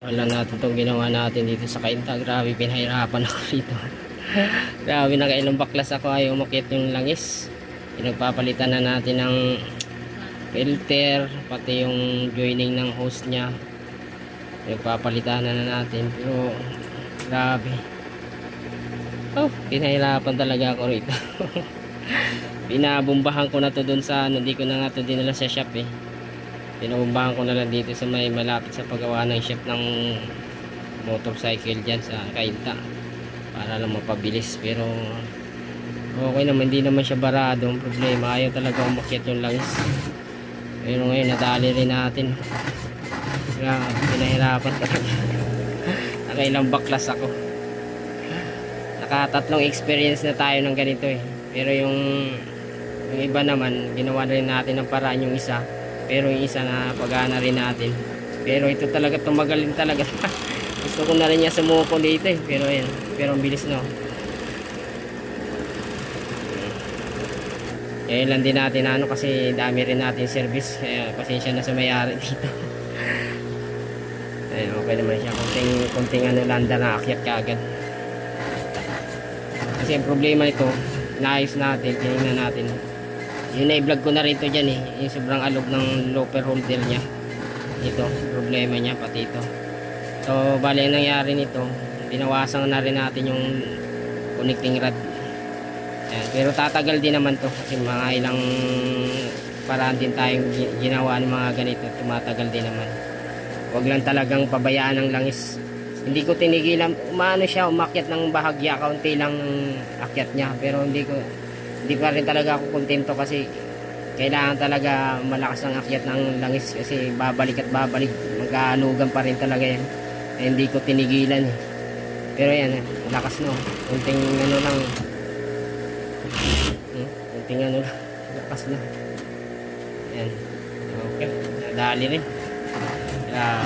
Wala natin itong ginawa natin dito sa Kainta. Grabe, pinahirapan ako dito. Grabe, nakailang baklas ako ayaw umakyat yung langis. Pinagpapalitan na natin ng filter, pati yung joining ng hose niya. Pinagpapalitan na, na natin. Pero, grabe. Oh, pinahirapan talaga ako rito. Pinabumbahan ko na to dun sa ano, hindi ko na nga to dinala sa shop eh. Pinabumbahan ko na lang dito sa may malapit sa paggawa ng shop ng motorcycle dyan sa Kainta. Para lang mapabilis. Pero, okay naman, hindi naman siya barado. Ang problema, ayaw talaga umakyat yung langis. Pero ngayon, nadali rin natin. Grabe, pinahirapan talaga. Nakailang baklas ako. Nakatatlong experience na tayo ng ganito eh. Pero yung, yung iba naman, ginawa na rin natin ng paraan yung isa. Pero yung isa na pagana rin natin. Pero ito talaga tumagal din talaga. Gusto ko na rin niya sumuko dito eh. Pero yan, pero ang bilis no. Kaya lang din natin ano kasi dami rin natin service. Kaya pasensya na sa mayari dito. Ayun, okay naman siya. Kunting, kunting ano landa na akyat ka agad. Kasi ang problema nito, naayos natin, tinignan natin. Yun na i-vlog ko na rito dyan eh. Yung sobrang alog ng loper holder niya. Ito, problema niya pati ito. So, bali ang nangyari nito, binawasan na rin natin yung connecting rod. Ayan, pero tatagal din naman to kasi mga ilang paraan din tayong gi- ginawa ng mga ganito, tumatagal din naman. Huwag lang talagang pabayaan ng langis. Hindi ko tinigilan, umano siya, umakyat ng bahagya, kaunti lang ng akyat niya. Pero hindi ko, hindi pa rin talaga ako kontento kasi kailangan talaga malakas ang akyat ng langis kasi babalik at babalik. Magkaanugan pa rin talaga yan. Eh, hindi ko tinigilan eh. Pero yan, eh, malakas no. Kunting ano lang. Hmm, kunting ano lang. Lakas na. Yan. Okay. Nadali rin. Kaya,